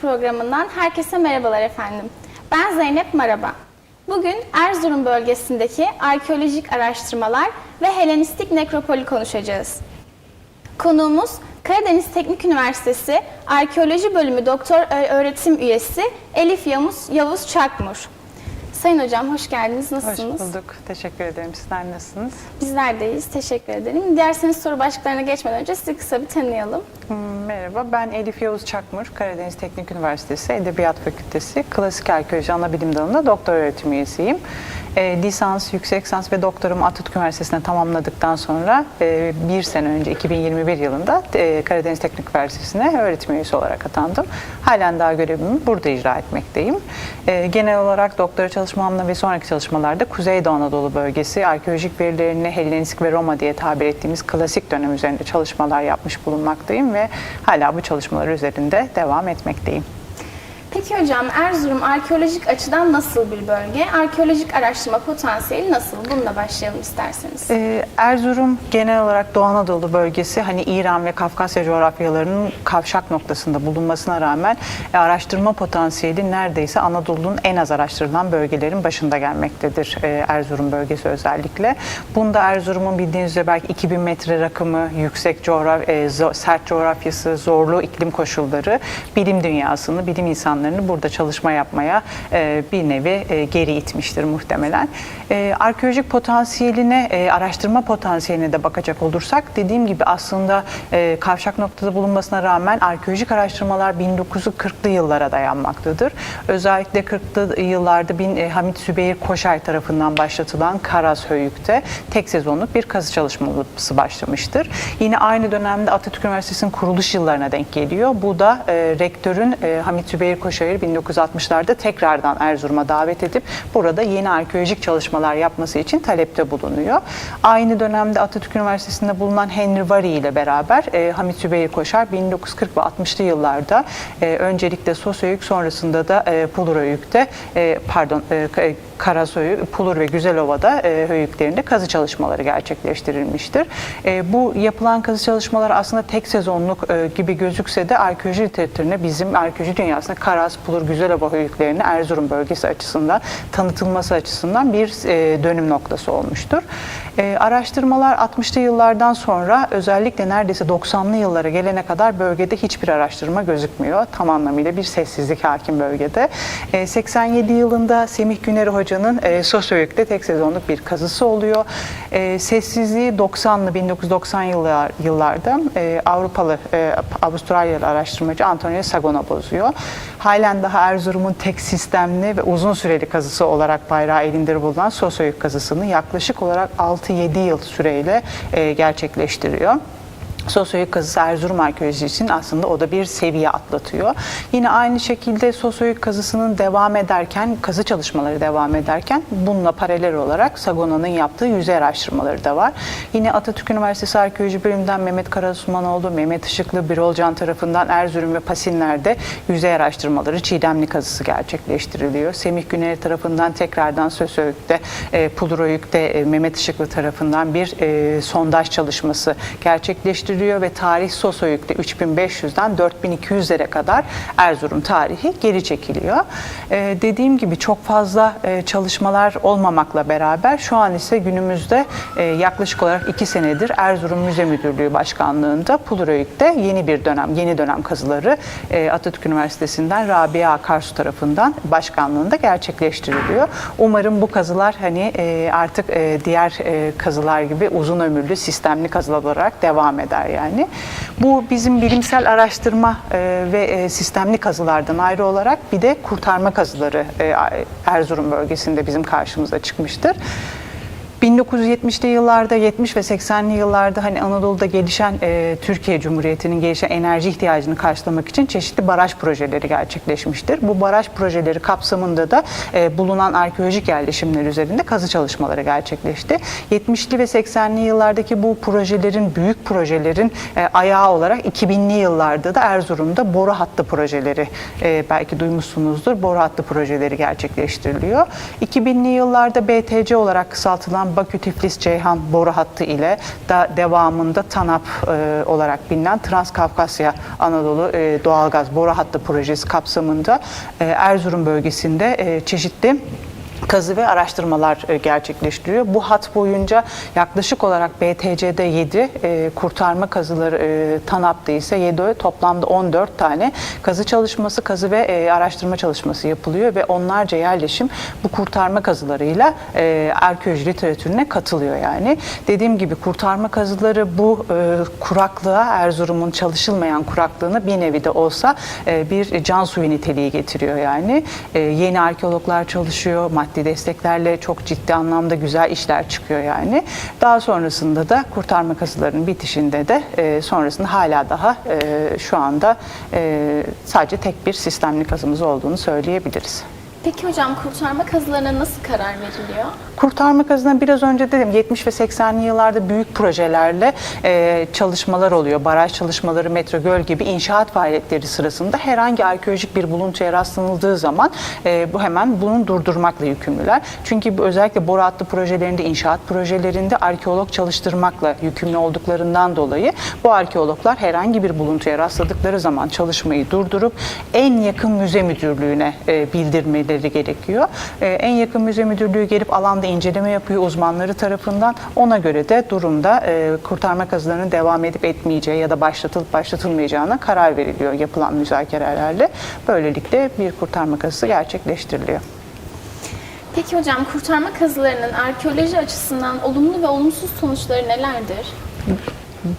Programından herkese merhabalar efendim. Ben Zeynep Maraba. Bugün Erzurum bölgesindeki arkeolojik araştırmalar ve Helenistik nekropoli konuşacağız. Konuğumuz Karadeniz Teknik Üniversitesi Arkeoloji Bölümü Doktor Öğretim Üyesi Elif Yavuz, Yavuz Çakmur. Sayın Hocam hoş geldiniz. Hoş Nasılsınız? bulduk. Teşekkür ederim. Sizler nasılsınız? Bizler deyiz. Teşekkür ederim. Dilerseniz soru başlıklarına geçmeden önce sizi kısa bir tanıyalım. Hmm, Merhaba, ben Elif Yavuz Çakmur, Karadeniz Teknik Üniversitesi Edebiyat Fakültesi Klasik Arkeoloji Anabilim Dalı'nda doktor öğretim üyesiyim. E, lisans, yüksek lisans ve doktorumu Atatürk Üniversitesi'nde tamamladıktan sonra e, bir sene önce 2021 yılında e, Karadeniz Teknik Üniversitesi'ne öğretim üyesi olarak atandım. Halen daha görevimi burada icra etmekteyim. E, genel olarak doktora çalışmamla ve sonraki çalışmalarda Kuzeydoğu Anadolu bölgesi arkeolojik verilerini Helenistik ve Roma diye tabir ettiğimiz klasik dönem üzerinde çalışmalar yapmış bulunmaktayım ve hala bu çalışmalar üzerinde devam etmekteyim. Peki hocam Erzurum arkeolojik açıdan nasıl bir bölge? Arkeolojik araştırma potansiyeli nasıl? Bununla başlayalım isterseniz. Ee, Erzurum genel olarak Doğu Anadolu bölgesi hani İran ve Kafkasya coğrafyalarının kavşak noktasında bulunmasına rağmen e, araştırma potansiyeli neredeyse Anadolu'nun en az araştırılan bölgelerin başında gelmektedir e, Erzurum bölgesi özellikle. Bunda Erzurum'un bildiğiniz üzere belki 2000 metre rakımı, yüksek coğraf e, sert coğrafyası, zorlu iklim koşulları bilim dünyasını, bilim insanlarını burada çalışma yapmaya e, bir nevi e, geri itmiştir muhtemelen. E, arkeolojik potansiyeline, araştırma potansiyeline de bakacak olursak dediğim gibi aslında kavşak noktada bulunmasına rağmen arkeolojik araştırmalar 1940'lı yıllara dayanmaktadır. Özellikle 40'lı yıllarda bin, Hamit Sübeyir Koşay tarafından başlatılan Karaz Höyük'te tek sezonluk bir kazı çalışması başlamıştır. Yine aynı dönemde Atatürk Üniversitesi'nin kuruluş yıllarına denk geliyor. Bu da rektörün Hamit Sübeyir Koşay'ı 1960'larda tekrardan Erzurum'a davet edip burada yeni arkeolojik çalışmalar yapması için talepte bulunuyor. Aynı dönemde Atatürk Üniversitesi'nde bulunan Henry Vary ile beraber e, Hamit Sübeyir Koşar 1940 ve 60'lı yıllarda e, öncelikle Sosöyük sonrasında da e, Puluröyük'te e, pardon e, K- Karasoyu, Pulur ve Güzelova'da e, höyüklerinde kazı çalışmaları gerçekleştirilmiştir. E, bu yapılan kazı çalışmaları aslında tek sezonluk e, gibi gözükse de arkeoloji literatürüne bizim arkeoloji dünyasında Karas, Pulur, Güzelova höyüklerini Erzurum bölgesi açısından tanıtılması açısından bir e, dönüm noktası olmuştur. E, araştırmalar 60'lı yıllardan sonra özellikle neredeyse 90'lı yıllara gelene kadar bölgede hiçbir araştırma gözükmüyor. Tam anlamıyla bir sessizlik hakim bölgede. E, 87 yılında Semih Güneri Hoca'nın e, Sosyoyük'te tek sezonluk bir kazısı oluyor. E, sessizliği 90'lı 1990 yıllar, yıllarda e, Avrupalı e, Avustralyalı araştırmacı Antonio Sagona bozuyor. Halen daha Erzurum'un tek sistemli ve uzun süreli kazısı olarak bayrağı elinde bulunan Sosyoyük kazısını yaklaşık olarak 6-7 yıl süreyle e, gerçekleştiriyor. Sosyoyuk kazısı Erzurum arkeolojisi için aslında o da bir seviye atlatıyor. Yine aynı şekilde Sosyoyuk kazısının devam ederken, kazı çalışmaları devam ederken bununla paralel olarak Sagona'nın yaptığı yüzey araştırmaları da var. Yine Atatürk Üniversitesi Arkeoloji Bölümünden Mehmet Karasmanoğlu, Mehmet Işıklı, Birolcan tarafından Erzurum ve Pasinler'de yüzey araştırmaları Çiğdemli kazısı gerçekleştiriliyor. Semih Güneri tarafından tekrardan Sosyoyuk'te, e, Puluröyük'te e, Mehmet Işıklı tarafından bir e, sondaj çalışması gerçekleştiriliyor ve tarih Sosoyuk'ta 3500'den 4200'lere kadar Erzurum tarihi geri çekiliyor. Ee, dediğim gibi çok fazla e, çalışmalar olmamakla beraber şu an ise günümüzde e, yaklaşık olarak 2 senedir Erzurum Müze Müdürlüğü Başkanlığı'nda Puluröyük'te yeni bir dönem, yeni dönem kazıları e, Atatürk Üniversitesi'nden Rabia Akarsu tarafından başkanlığında gerçekleştiriliyor. Umarım bu kazılar hani e, artık e, diğer e, kazılar gibi uzun ömürlü sistemli kazılar olarak devam eder yani. Bu bizim bilimsel araştırma e, ve e, sistemli kazılardan ayrı olarak bir de kurtarma kazıları e, Erzurum bölgesinde bizim karşımıza çıkmıştır. 1970'li yıllarda, 70 ve 80'li yıllarda hani Anadolu'da gelişen e, Türkiye Cumhuriyeti'nin gelişen enerji ihtiyacını karşılamak için çeşitli baraj projeleri gerçekleşmiştir. Bu baraj projeleri kapsamında da e, bulunan arkeolojik yerleşimler üzerinde kazı çalışmaları gerçekleşti. 70'li ve 80'li yıllardaki bu projelerin, büyük projelerin e, ayağı olarak 2000'li yıllarda da Erzurum'da boru hattı projeleri e, belki duymuşsunuzdur. Boru hattı projeleri gerçekleştiriliyor. 2000'li yıllarda BTC olarak kısaltılan olan Bakü Tiflis Ceyhan boru hattı ile da devamında TANAP e, olarak bilinen Transkafkasya Anadolu e, Doğalgaz Boru Hattı projesi kapsamında e, Erzurum bölgesinde e, çeşitli kazı ve araştırmalar e, gerçekleştiriyor. Bu hat boyunca yaklaşık olarak BTC'de 7, e, kurtarma kazıları e, TANAP'ta ise 7 toplamda 14 tane kazı çalışması, kazı ve e, araştırma çalışması yapılıyor ve onlarca yerleşim bu kurtarma kazılarıyla e, arkeoloji literatürüne katılıyor yani. Dediğim gibi kurtarma kazıları bu kuraklığa, Erzurum'un çalışılmayan kuraklığını bir nevi de olsa bir can suyu niteliği getiriyor yani. Yeni arkeologlar çalışıyor, maddi desteklerle çok ciddi anlamda güzel işler çıkıyor yani. Daha sonrasında da kurtarma kazılarının bitişinde de e, sonrasında hala daha e, şu anda e, sadece tek bir sistemli kazımız olduğunu söyleyebiliriz. Peki hocam kurtarma kazılarına nasıl karar veriliyor? Kurtarma kazına biraz önce dedim 70 ve 80'li yıllarda büyük projelerle e, çalışmalar oluyor. Baraj çalışmaları, metro göl gibi inşaat faaliyetleri sırasında herhangi arkeolojik bir buluntuya rastlanıldığı zaman e, bu hemen bunu durdurmakla yükümlüler. Çünkü özellikle boru hattı projelerinde, inşaat projelerinde arkeolog çalıştırmakla yükümlü olduklarından dolayı bu arkeologlar herhangi bir buluntuya rastladıkları zaman çalışmayı durdurup en yakın müze müdürlüğüne e, bildirmeleri gerekiyor. E, en yakın müze müdürlüğü gelip alanda inceleme yapıyor uzmanları tarafından. Ona göre de durumda e, kurtarma kazılarının devam edip etmeyeceği ya da başlatılıp başlatılmayacağına karar veriliyor yapılan müzakerelerle. Böylelikle bir kurtarma kazısı gerçekleştiriliyor. Peki hocam kurtarma kazılarının arkeoloji açısından olumlu ve olumsuz sonuçları nelerdir?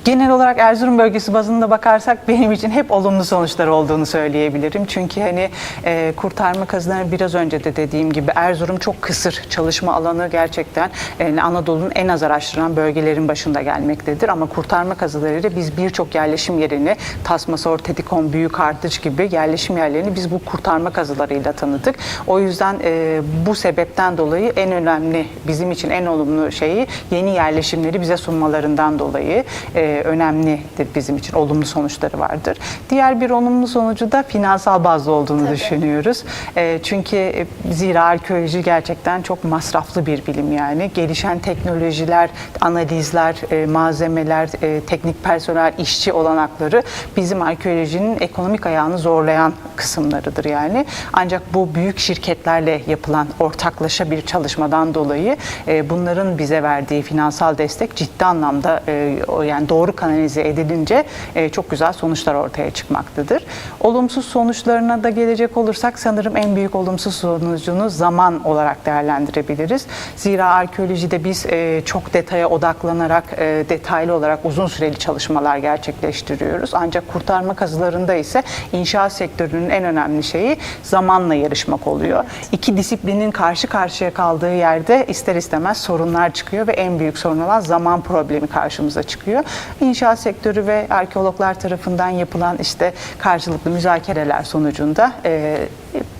Genel olarak Erzurum bölgesi bazında bakarsak benim için hep olumlu sonuçlar olduğunu söyleyebilirim. Çünkü hani e, kurtarma kazıları biraz önce de dediğim gibi Erzurum çok kısır çalışma alanı gerçekten e, Anadolu'nun en az araştırılan bölgelerin başında gelmektedir. Ama kurtarma kazılarıyla biz birçok yerleşim yerini Tasmasor, Tetikon, Büyük Artıç gibi yerleşim yerlerini biz bu kurtarma kazılarıyla tanıdık. O yüzden e, bu sebepten dolayı en önemli bizim için en olumlu şeyi yeni yerleşimleri bize sunmalarından dolayı e, önemlidir bizim için. Olumlu sonuçları vardır. Diğer bir olumlu sonucu da finansal bazlı olduğunu Tabii. düşünüyoruz. E, çünkü e, zira arkeoloji gerçekten çok masraflı bir bilim yani. Gelişen teknolojiler, analizler, e, malzemeler, e, teknik personel, işçi olanakları bizim arkeolojinin ekonomik ayağını zorlayan kısımlarıdır yani. Ancak bu büyük şirketlerle yapılan ortaklaşa bir çalışmadan dolayı e, bunların bize verdiği finansal destek ciddi anlamda e, o yani doğru kanalize edilince e, çok güzel sonuçlar ortaya çıkmaktadır. Olumsuz sonuçlarına da gelecek olursak sanırım en büyük olumsuz sonucunu zaman olarak değerlendirebiliriz. Zira arkeolojide biz e, çok detaya odaklanarak e, detaylı olarak uzun süreli çalışmalar gerçekleştiriyoruz. Ancak kurtarma kazılarında ise inşaat sektörünün en önemli şeyi zamanla yarışmak oluyor. İki disiplinin karşı karşıya kaldığı yerde ister istemez sorunlar çıkıyor ve en büyük sorun olan zaman problemi karşımıza çıkıyor. İnşaat sektörü ve arkeologlar tarafından yapılan işte karşılıklı müzakereler sonucunda e,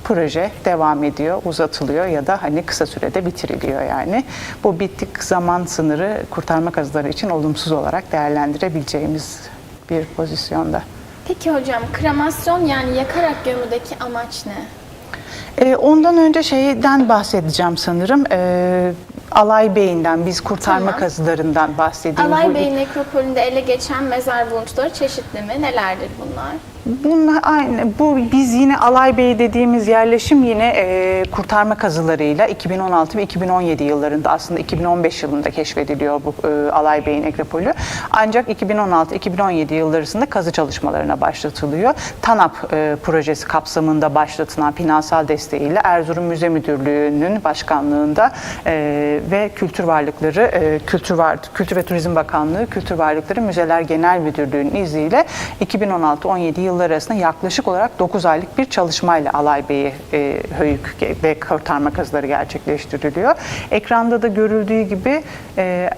proje devam ediyor, uzatılıyor ya da hani kısa sürede bitiriliyor yani. Bu bittik zaman sınırı kurtarma kazıları için olumsuz olarak değerlendirebileceğimiz bir pozisyonda. Peki hocam kremasyon yani yakarak gömüdeki amaç ne? Ee, ondan önce şeyden bahsedeceğim sanırım. Alay Bey'inden, biz kurtarma Tamam. kazılarından bahsedeyim. Bu- Alay Bey nekropolünde ele geçen mezar buluntuları çeşitli mi? Nelerdir bunlar? Bunlar aynı. Bu biz yine Alay Bey dediğimiz yerleşim yine e, kurtarma kazılarıyla 2016 ve 2017 yıllarında aslında 2015 yılında keşfediliyor bu e, Alay Bey'in nekropolü. Ancak 2016-2017 yılları arasında kazı çalışmalarına başlatılıyor. TANAP e, projesi kapsamında başlatılan finansal desteğiyle Erzurum Müze Müdürlüğü'nün başkanlığında e, ve Kültür Varlıkları e, Kültür Var Kültür ve Turizm Bakanlığı Kültür Varlıkları Müzeler Genel Müdürlüğü'nün izniyle 2016-17 yılları arasında yaklaşık olarak 9 aylık bir çalışmayla Alay Bey'i e, höyük ve kurtarma kazıları gerçekleştiriliyor. Ekranda da görüldüğü gibi e,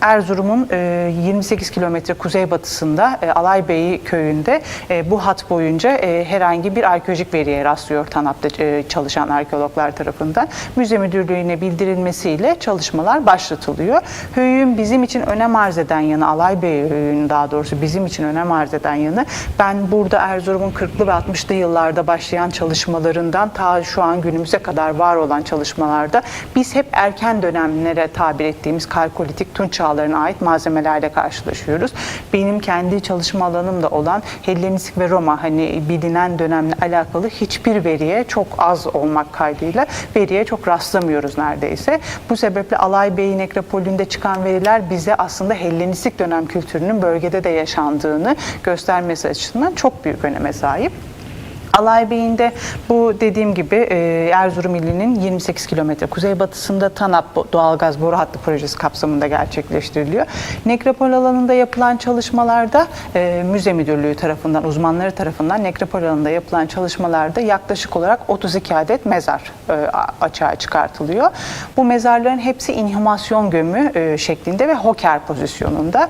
Erzurum'un e, 28 kilometre kuzeybatısında e, Alaybeyi köyünde e, bu hat boyunca e, herhangi bir arkeolojik veriye rastlıyor TANAP'ta e, çalışan arkeologlar tarafından. Müze müdürlüğüne bildirilmesiyle çalışmalar başlatılıyor. Höyüğün bizim için önem arz eden yanı, Alaybeyi höyüğünün daha doğrusu bizim için önem arz eden yanı, ben burada Erzurum'un 40'lı ve 60'lı yıllarda başlayan çalışmalarından ta şu an günümüze kadar var olan çalışmalarda biz hep erken dönemlere tabir ettiğimiz kalkolitik tunç çağlarına ait malzemelerle karşılaşıyoruz. Benim kendi çalışma alanım da olan Hellenistik ve Roma hani bilinen dönemle alakalı hiçbir veriye çok az olmak kaydıyla veriye çok rastlamıyoruz neredeyse. Bu sebeple Alay Bey nekropolünde çıkan veriler bize aslında Hellenistik dönem kültürünün bölgede de yaşandığını göstermesi açısından çok büyük öneme sahip. Alay Bey'inde bu dediğim gibi e, Erzurum ilinin 28 kilometre kuzeybatısında TANAP doğalgaz boru hattı projesi kapsamında gerçekleştiriliyor. Nekropol alanında yapılan çalışmalarda e, müze müdürlüğü tarafından, uzmanları tarafından nekropol alanında yapılan çalışmalarda yaklaşık olarak 32 adet mezar e, açığa çıkartılıyor. Bu mezarların hepsi inhumasyon gömü şeklinde ve hoker pozisyonunda.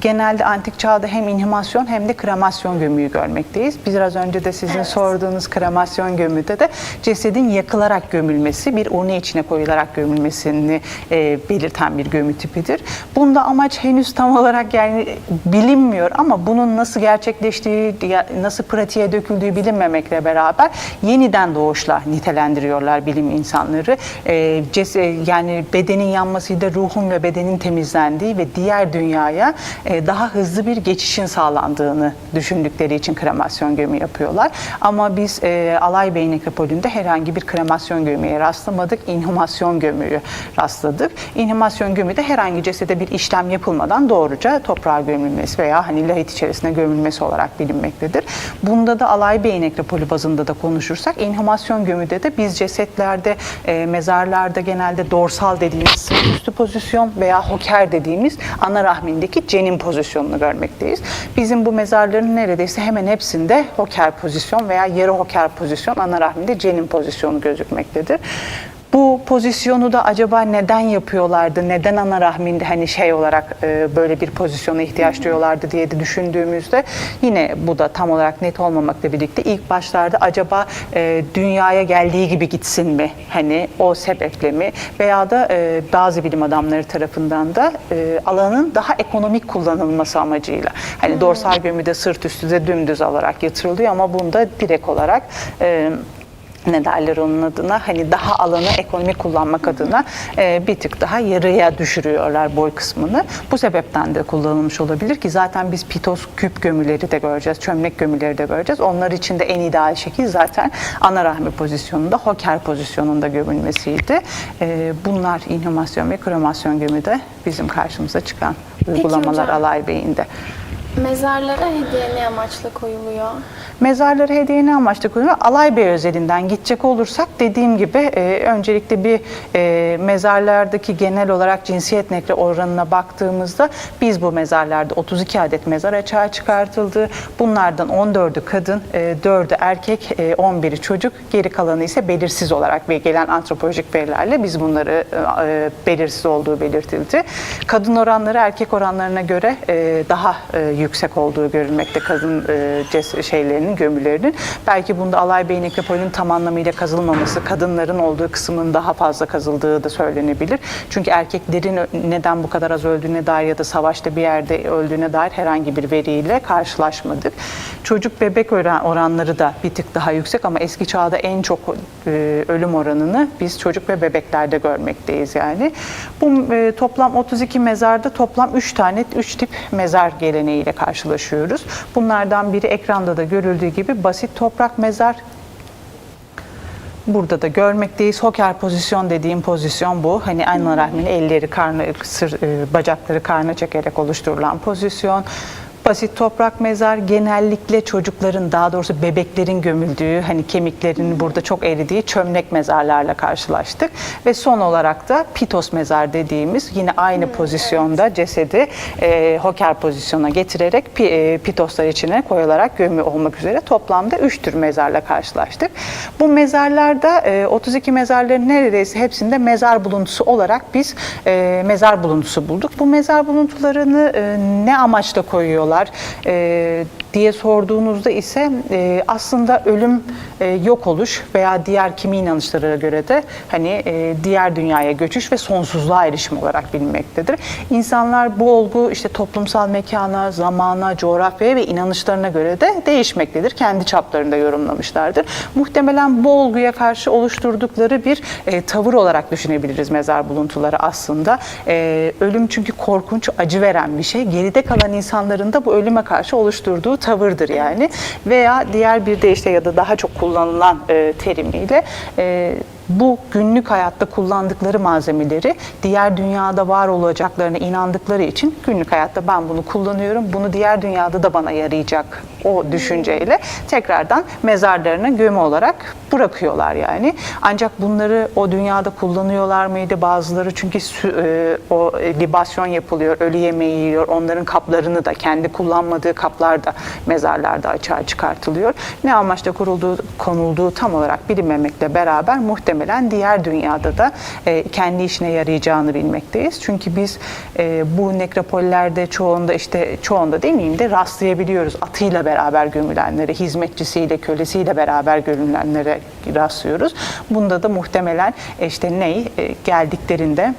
Genelde antik çağda hem inhumasyon hem de kremasyon gömüyü görmekteyiz. Biraz önce de sizin Evet. sorduğunuz kremasyon gömüde de cesedin yakılarak gömülmesi, bir urne içine koyularak gömülmesini e, belirten bir gömü tipidir. Bunda amaç henüz tam olarak yani bilinmiyor ama bunun nasıl gerçekleştiği, nasıl pratiğe döküldüğü bilinmemekle beraber yeniden doğuşla nitelendiriyorlar bilim insanları. E, ces- yani bedenin yanmasıyla ruhun ve bedenin temizlendiği ve diğer dünyaya e, daha hızlı bir geçişin sağlandığını düşündükleri için kremasyon gömü yapıyorlar. Ama biz e, Alay Bey Nekropolü'nde herhangi bir kremasyon gömüye rastlamadık. İnhumasyon gömüyü rastladık. İnhumasyon gömü de herhangi cesede bir işlem yapılmadan doğruca toprağa gömülmesi veya hani lahit içerisine gömülmesi olarak bilinmektedir. Bunda da Alay Bey Nekropolü bazında da konuşursak inhumasyon gömüde de biz cesetlerde, e, mezarlarda genelde dorsal dediğimiz üstü pozisyon veya hoker dediğimiz ana rahmindeki cenin pozisyonunu görmekteyiz. Bizim bu mezarların neredeyse hemen hepsinde hoker pozisyon veya yarı hoker pozisyon ana rahminde cenin pozisyonu gözükmektedir. Bu pozisyonu da acaba neden yapıyorlardı? Neden ana rahminde hani şey olarak e, böyle bir pozisyona ihtiyaç duyuyorlardı diye de düşündüğümüzde yine bu da tam olarak net olmamakla birlikte ilk başlarda acaba e, dünyaya geldiği gibi gitsin mi? Hani o sebeple mi? Veya da e, bazı bilim adamları tarafından da e, alanın daha ekonomik kullanılması amacıyla. Hani dorsal gömüde sırt üstü de dümdüz alarak yatırılıyor ama bunda direkt olarak e, ne derler onun adına hani daha alanı ekonomik kullanmak adına e, bir tık daha yarıya düşürüyorlar boy kısmını. Bu sebepten de kullanılmış olabilir ki zaten biz pitos küp gömüleri de göreceğiz, çömlek gömüleri de göreceğiz. Onlar için de en ideal şekil zaten ana rahmi pozisyonunda, hoker pozisyonunda gömülmesiydi. E, bunlar inhumasyon ve kremasyon gömü de bizim karşımıza çıkan uygulamalar. Alay Bey'inde. Mezarlara hediye ne amaçla koyuluyor? Mezarları hediye ne amaçla koyuluyor? Alay Bey özelinden gidecek olursak dediğim gibi e, öncelikle bir e, mezarlardaki genel olarak cinsiyet nekli oranına baktığımızda biz bu mezarlarda 32 adet mezar açığa çıkartıldı. Bunlardan 14'ü kadın, e, 4'ü erkek, e, 11'i çocuk, geri kalanı ise belirsiz olarak ve gelen antropolojik verilerle biz bunları e, e, belirsiz olduğu belirtildi. Kadın oranları erkek oranlarına göre e, daha e, yüksek olduğu görülmekte kadın e, şeylerinin, gömülerinin. Belki bunda Alay Bey nekropolünün tam anlamıyla kazılmaması, kadınların olduğu kısmın daha fazla kazıldığı da söylenebilir. Çünkü erkeklerin neden bu kadar az öldüğüne dair ya da savaşta bir yerde öldüğüne dair herhangi bir veriyle karşılaşmadık. Çocuk bebek oran- oranları da bir tık daha yüksek ama eski çağda en çok e, ölüm oranını biz çocuk ve bebeklerde görmekteyiz yani. Bu e, toplam 32 mezarda toplam 3 tane 3 tip mezar geleneğiyle karşılaşıyoruz. Bunlardan biri ekranda da görüldüğü gibi basit toprak mezar Burada da görmekteyiz. Hoker pozisyon dediğim pozisyon bu. Hani aynı rahmini elleri, karnı, sır, e, bacakları karnı çekerek oluşturulan pozisyon. Basit toprak mezar genellikle çocukların daha doğrusu bebeklerin gömüldüğü hani kemiklerin burada çok eridiği çömlek mezarlarla karşılaştık. Ve son olarak da pitos mezar dediğimiz yine aynı pozisyonda cesedi e, hoker pozisyona getirerek pi- e, pitoslar içine koyularak gömü olmak üzere toplamda 3 tür mezarla karşılaştık. Bu mezarlarda e, 32 mezarların neredeyse hepsinde mezar buluntusu olarak biz e, mezar buluntusu bulduk. Bu mezar buluntularını e, ne amaçla koyuyorlar? E, diye sorduğunuzda ise e, aslında ölüm e, yok oluş veya diğer kimi inanışlara göre de hani e, diğer dünyaya göçüş ve sonsuzluğa erişim olarak bilinmektedir. İnsanlar bu olgu işte toplumsal mekana, zamana, coğrafyaya ve inanışlarına göre de değişmektedir. Kendi çaplarında yorumlamışlardır. Muhtemelen bu olguya karşı oluşturdukları bir e, tavır olarak düşünebiliriz mezar buluntuları aslında. E, ölüm çünkü korkunç, acı veren bir şey. Geride kalan insanların da bu ölüme karşı oluşturduğu tavırdır yani. Veya diğer bir de işte ya da daha çok kullanılan e, terimiyle e, bu günlük hayatta kullandıkları malzemeleri diğer dünyada var olacaklarına inandıkları için günlük hayatta ben bunu kullanıyorum, bunu diğer dünyada da bana yarayacak o düşünceyle tekrardan mezarlarına gömü olarak bırakıyorlar yani. Ancak bunları o dünyada kullanıyorlar mıydı? Bazıları çünkü e, o libasyon yapılıyor, ölü yemeği yiyor, onların kaplarını da kendi kullanmadığı kaplar da mezarlarda açığa çıkartılıyor. Ne amaçla kurulduğu, konulduğu tam olarak bilinmemekle beraber muhtemelen diğer dünyada da e, kendi işine yarayacağını bilmekteyiz. Çünkü biz e, bu nekropollerde çoğunda işte çoğunda demeyeyim de rastlayabiliyoruz atıyla beraber gömülenlere, hizmetçisiyle, kölesiyle beraber gömülenlere rastlıyoruz. Bunda da muhtemelen e, işte ney e, geldiklerinde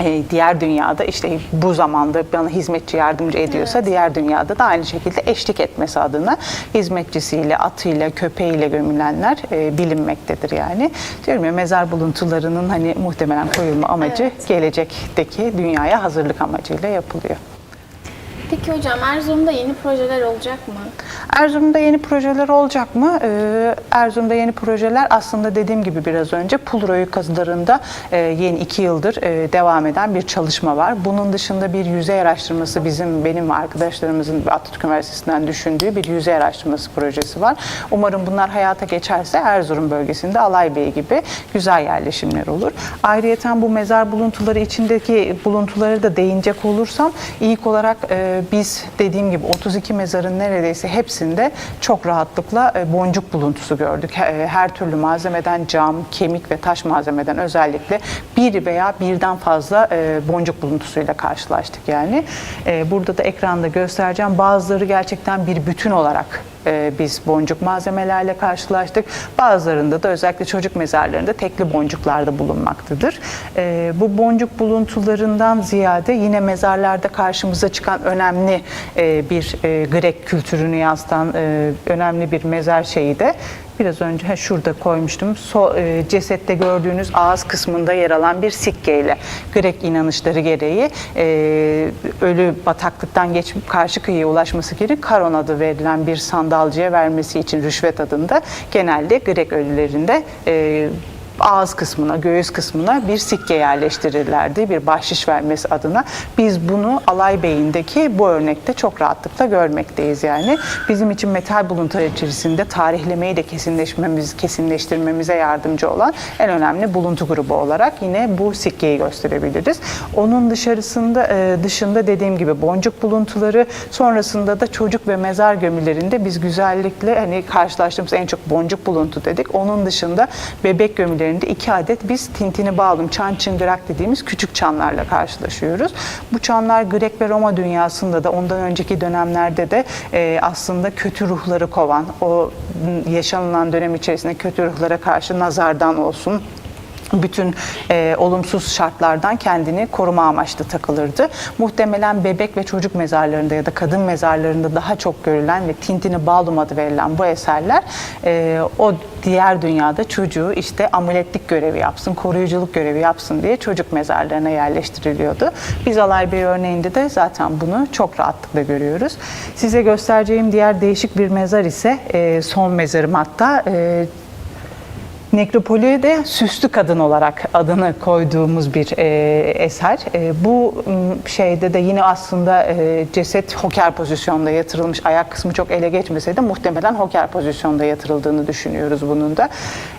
e, diğer dünyada işte bu zamanda bana hizmetçi yardımcı ediyorsa diğer dünyada da aynı şekilde eşlik etmesi adına hizmetçisiyle, atıyla, köpeğiyle gömülenler e, bilinmektedir yani. Diyorum ya mezar buluntularının hani muhtemelen koyulma amacı Evet. gelecekteki dünyaya hazırlık amacıyla yapılıyor. Peki hocam Erzurum'da yeni projeler olacak mı? Erzurum'da yeni projeler olacak mı? Ee, Erzurum'da yeni projeler aslında dediğim gibi biraz önce Pulroyu kazılarında e, yeni iki yıldır e, devam eden bir çalışma var. Bunun dışında bir yüzey araştırması bizim benim arkadaşlarımızın Atatürk Üniversitesi'nden düşündüğü bir yüzey araştırması projesi var. Umarım bunlar hayata geçerse Erzurum bölgesinde Alaybey gibi güzel yerleşimler olur. Ayrıyeten bu mezar buluntuları içindeki buluntuları da değinecek olursam ilk olarak e, biz dediğim gibi 32 mezarın neredeyse hepsinde çok rahatlıkla e, boncuk buluntusu gördük. He- Her türlü malzemeden cam, kemik ve taş malzemeden özellikle bir veya birden fazla e, boncuk buluntusuyla karşılaştık yani. E, Burada da ekranda göstereceğim. Bazıları gerçekten bir bütün olarak e, biz boncuk malzemelerle karşılaştık. Bazılarında da özellikle çocuk mezarlarında tekli boncuklarda bulunmaktadır. E, bu boncuk buluntularından ziyade yine mezarlarda karşımıza çıkan önemli e, bir e, Grek kültürünü yansıtan e, önemli bir mezar şeyi de Biraz önce ha, şurada koymuştum. So, e, cesette gördüğünüz ağız kısmında yer alan bir sikkeyle Grek inanışları gereği e, ölü bataklıktan geçip karşı kıyıya ulaşması gereği Karon adı verilen bir sandalcıya vermesi için rüşvet adında genelde Grek ölülerinde e, ağız kısmına, göğüs kısmına bir sikke yerleştirirlerdi. Bir bahşiş vermesi adına. Biz bunu Alay Bey'indeki bu örnekte çok rahatlıkla görmekteyiz yani. Bizim için metal buluntular içerisinde tarihlemeyi de kesinleşmemiz, kesinleştirmemize yardımcı olan en önemli buluntu grubu olarak yine bu sikkeyi gösterebiliriz. Onun dışarısında e, dışında dediğim gibi boncuk buluntuları sonrasında da çocuk ve mezar gömülerinde biz güzellikle hani karşılaştığımız en çok boncuk buluntu dedik. Onun dışında bebek gömülerinde iki adet biz tintini bağlım, çan çıngırak dediğimiz küçük çanlarla karşılaşıyoruz. Bu çanlar Grek ve Roma dünyasında da ondan önceki dönemlerde de e, aslında kötü ruhları kovan, o yaşanılan dönem içerisinde kötü ruhlara karşı nazardan olsun, bütün e, olumsuz şartlardan kendini koruma amaçlı takılırdı. Muhtemelen bebek ve çocuk mezarlarında ya da kadın mezarlarında daha çok görülen ve Tintini Baldum adı verilen bu eserler e, o diğer dünyada çocuğu işte amuletlik görevi yapsın, koruyuculuk görevi yapsın diye çocuk mezarlarına yerleştiriliyordu. Biz Alay Bey örneğinde de zaten bunu çok rahatlıkla görüyoruz. Size göstereceğim diğer değişik bir mezar ise e, son mezarım hatta e, Nekropoli de süslü kadın olarak adını koyduğumuz bir e, eser. E, bu şeyde de yine aslında e, ceset hoker pozisyonda yatırılmış. Ayak kısmı çok ele geçmese de muhtemelen hoker pozisyonda yatırıldığını düşünüyoruz bunun da.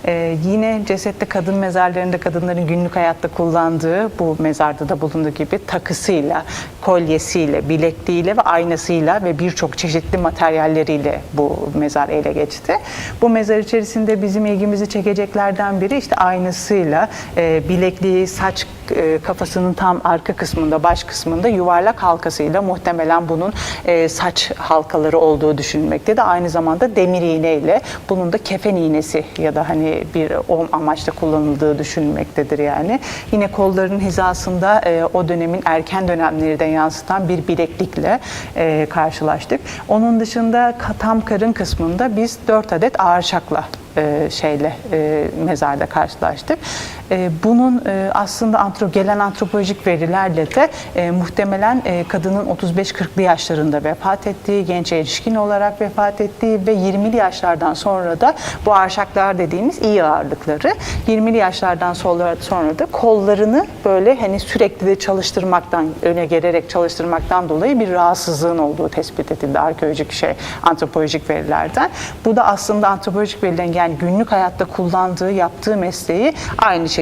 E, yine cesette kadın mezarlarında kadınların günlük hayatta kullandığı bu mezarda da bulunduğu gibi takısıyla, kolyesiyle, bilekliğiyle ve aynasıyla ve birçok çeşitli materyalleriyle bu mezar ele geçti. Bu mezar içerisinde bizim ilgimizi çekeceklerden biri işte aynasıyla, e, bilekliği, saç e, kafasının tam arka kısmında, baş kısmında yuvarlak halkasıyla muhtemelen bunun e, saç halkaları olduğu düşünülmekte de aynı zamanda demir iğneyle bunun da kefen iğnesi ya da hani bir o amaçla kullanıldığı düşünülmektedir yani. Yine kolların hizasında e, o dönemin erken dönemleri de yansıtan bir bileklikle e, karşılaştık. Onun dışında tam karın kısmında biz 4 adet ağırşakla e, şeyle e, mezarda karşılaştık. E, bunun e, aslında antro, gelen antropolojik verilerle de e, muhtemelen kadının 35-40'lı yaşlarında vefat ettiği, genç erişkin olarak vefat ettiği ve 20'li yaşlardan sonra da bu arşaklar dediğimiz iyi ağırlıkları 20'li yaşlardan sonra, sonra da kollarını böyle hani sürekli de çalıştırmaktan, öne gelerek çalıştırmaktan dolayı bir rahatsızlığın olduğu tespit edildi arkeolojik şey, antropolojik verilerden. Bu da aslında antropolojik verilerin yani günlük hayatta kullandığı, yaptığı mesleği aynı şekilde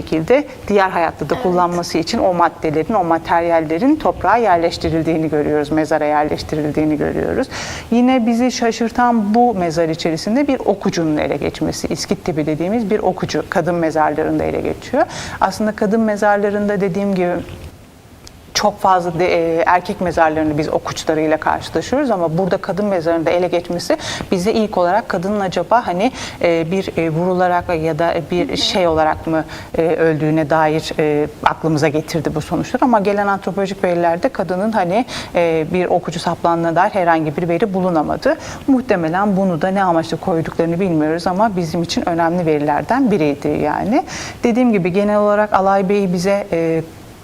diğer hayatta da kullanması için o maddelerin, o materyallerin toprağa yerleştirildiğini görüyoruz, mezara yerleştirildiğini görüyoruz. Yine bizi şaşırtan bu mezar içerisinde bir okucunun ele geçmesi, İskit tipi dediğimiz bir okucu kadın mezarlarında ele geçiyor. Aslında kadın mezarlarında dediğim gibi çok fazla de, e, erkek mezarlarını biz okuçlarıyla karşılaşıyoruz ama burada kadın mezarında ele geçmesi bize ilk olarak kadının acaba hani e, bir e, vurularak ya da bir şey olarak mı e, öldüğüne dair e, aklımıza getirdi bu sonuçlar ama gelen antropolojik verilerde kadının hani e, bir okucu saplandığına dair herhangi bir veri bulunamadı. Muhtemelen bunu da ne amaçla koyduklarını bilmiyoruz ama bizim için önemli verilerden biriydi yani. Dediğim gibi genel olarak Alay Bey bize e,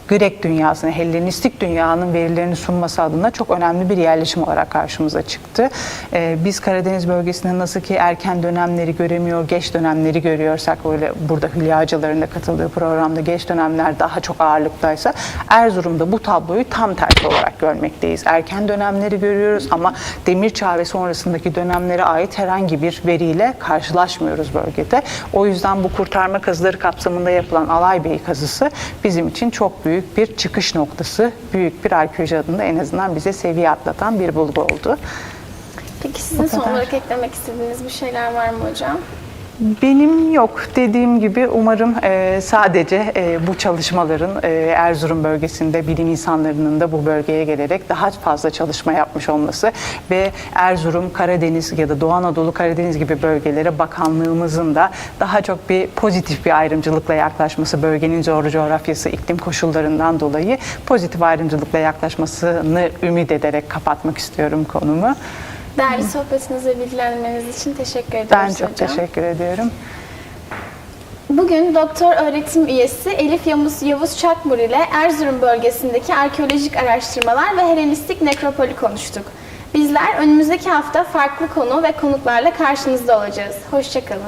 Grek dünyasına, Hellenistik dünyanın verilerini sunması adına çok önemli bir yerleşim olarak karşımıza çıktı. Ee, biz Karadeniz bölgesinde nasıl ki erken dönemleri göremiyor, geç dönemleri görüyorsak öyle burada hülyacıların da katıldığı programda geç dönemler daha çok ağırlıktaysa Erzurum'da bu tabloyu tam tersi olarak görmekteyiz. Erken dönemleri görüyoruz ama Demir Çağı ve sonrasındaki dönemlere ait herhangi bir veriyle karşılaşmıyoruz bölgede. O yüzden bu kurtarma kazıları kapsamında yapılan Alay Bey kazısı bizim için çok büyük bir çıkış noktası, büyük bir arkeoloji adında en azından bize seviye atlatan bir bulgu oldu. Peki sizin son olarak eklemek istediğiniz bir şeyler var mı hocam? Benim yok. Dediğim gibi umarım e, sadece e, bu çalışmaların e, Erzurum bölgesinde bilim insanlarının da bu bölgeye gelerek daha fazla çalışma yapmış olması ve Erzurum, Karadeniz ya da Doğu Anadolu Karadeniz gibi bölgelere bakanlığımızın da daha çok bir pozitif bir ayrımcılıkla yaklaşması, bölgenin zor coğrafyası, iklim koşullarından dolayı pozitif ayrımcılıkla yaklaşmasını ümit ederek kapatmak istiyorum konumu. Değerli sohbetiniz ve bilgilendirmeniz için teşekkür ediyoruz Ben çok hocam. teşekkür ediyorum. Bugün doktor öğretim üyesi Elif Yavuz, Yavuz Çakmur ile Erzurum bölgesindeki arkeolojik araştırmalar ve Helenistik nekropoli konuştuk. Bizler önümüzdeki hafta farklı konu ve konuklarla karşınızda olacağız. Hoşçakalın.